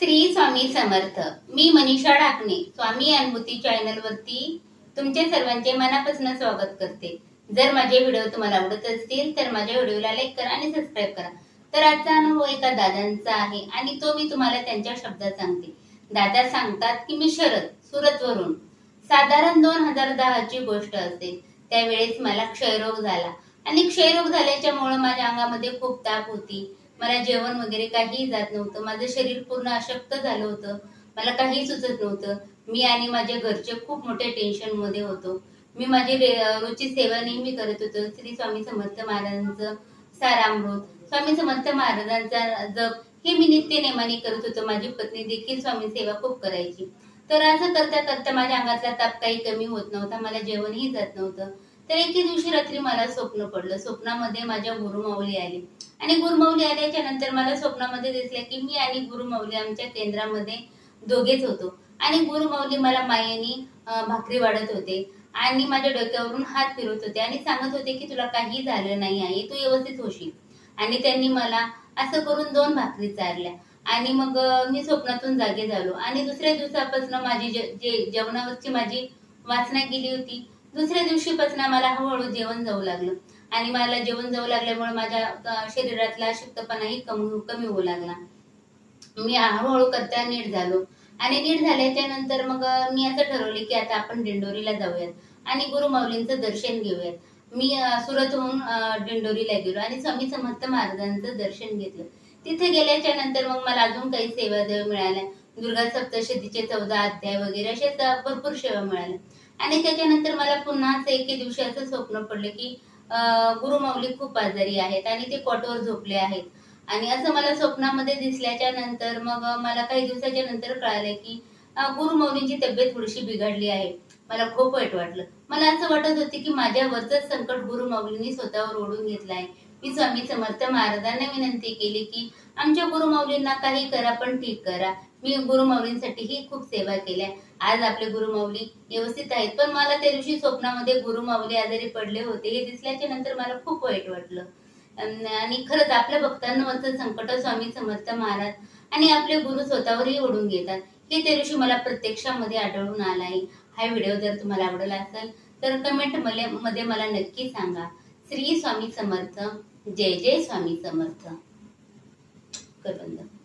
श्री स्वामी समर्थ. मी मनीषा डाकणे. स्वामी अनुभूती चॅनल वरती तुमचे सर्वांचे मनापासून स्वागत करते. जर माझे व्हिडिओ तुम्हाला आवडत असतील तर माझ्या व्हिडिओला लाईक करा आणि सबस्क्राईब करा. तर आजचा अनुभव एका दादांचा आहे आणि तो मी तुम्हाला त्यांच्या शब्दात सांगते. दादा सांगतात की मी शरद सुरतवरून. साधारण दोन हजार दहाची गोष्ट असते. त्यावेळेस मला क्षयरोग झाला. आणि क्षयरोग झाल्याच्यामुळे माझ्या अंगामध्ये खूप ताप होती. मला जेवण वगैरे काही जात नव्हतं. माझं शरीर पूर्ण अशक्त झालं होतं. मला काही सुचत नव्हतं. मी आणि माझ्या घरचे खूप मोठ्या टेन्शनमध्ये होतो. मी माझी रोजची सेवा नेहमी करत होतो. श्री स्वामी समर्थ महाराजांचं सारामृत स्वामी समर्थ महाराजांचा जप हे मी नित्य नेमाने करत होतो. माझी पत्नी देखील स्वामी सेवा खूप करायची. तर असं करता करता माझ्या अंगातला ताप काही कमी होत नव्हता. मला जेवणही जात नव्हतं. तर एके दिवशी रात्री मला स्वप्न पडलं. स्वप्नामध्ये माझ्या गुरुमाऊली आली. आणि गुरुमाऊली आल्याच्यानंतर मला स्वप्नामध्ये दिसलं की मी आणि गुरुमाऊली आमच्या केंद्रामध्ये दोघेच होतो. आणि गुरुमाऊली मला मायेनी भाकरी वाढत होते. आणि माझ्या डोक्यावरून हात फिरवत होते आणि सांगत होते की तुला काही झालं नाही आहे तू व्यवस्थित होशील. आणि त्यांनी मला असं करून दोन भाकरी चारल्या. आणि मग मी स्वप्नातून जागे झालो. आणि दुसऱ्या दिवसापासून माझी जे जे- जेवणावरची माझी वासना गेली होती दुसऱ्या दिवशीपासून मला हळूहळू जेवण जाऊ लागलं. आणि मला जेवण जाऊ लागल्यामुळे माझ्या शरीरातला शिक्तपणाही कमी कमी होऊ लागला. मी हळूहळू करता नीट झालो. आणि नीट झाल्याच्यानंतर मग मी असं ठरवले की आता आपण दिंडोरीला जाऊयात. आणि गुरुमाऊलींचं दर्शन घेऊयात. मी सुरत सुरतहून दिंडोरीला गेलो आणि स्वामी समर्थ महाराजांचं दर्शन घेतलं. तिथे गेल्याच्यानंतर मग मला अजून काही सेवा देव मिळाल्या. दुर्गा सप्तशतीचे चौदा अध्याय वगैरे अशा भरपूर सेवा मिळाल्या. आणि त्याच्यानंतर मला पुन्हा एके दिवशी असं स्वप्न पडलं की गुरुमाऊली गुरु माऊली खूप आजारी आहेत आणि ते कॉटवर झोपले आहेत. आणि असं मला स्वप्नामध्ये दिसल्याच्या नंतर मग मला काही दिवसाच्या नंतर कळालं की अं, गुरु तब्येत थोडीशी बिघडली आहे. मला खूप वाईट वाटलं. मला असं वाटत होते की माझ्यावरच संकट गुरुमाऊलींनी स्वतःवर ओढून घेतलं आहे. मी स्वामी समर्थ महाराजांना विनंती केली की आमच्या गुरु माऊलींना काही करा पण ठीक करा. मी गुरु माऊलींसाठीही खूप सेवा केल्या. आज आपले गुरु माऊली व्यवस्थित आहेत पण मला त्या दिवशी स्वप्नामध्ये गुरु माऊली आजारी पडले होते हे दिसल्याच्या नंतर मला खूप वाईट वाटलं. आणि खरंच आपल्या भक्तांवरचं संकट स्वामी समर्थ महाराज आणि आपले गुरु स्वतःवरही ओढून घेतात. हे त्या दिवशी मला प्रत्यक्षामध्ये आढळून आला आहे हा व्हिडिओ जर तुम्हाला आवडला असेल तर कमेंटमध्ये मला नक्की सांगा. श्री स्वामी समर्थ. जय जय स्वामी समर्थ. कर बंद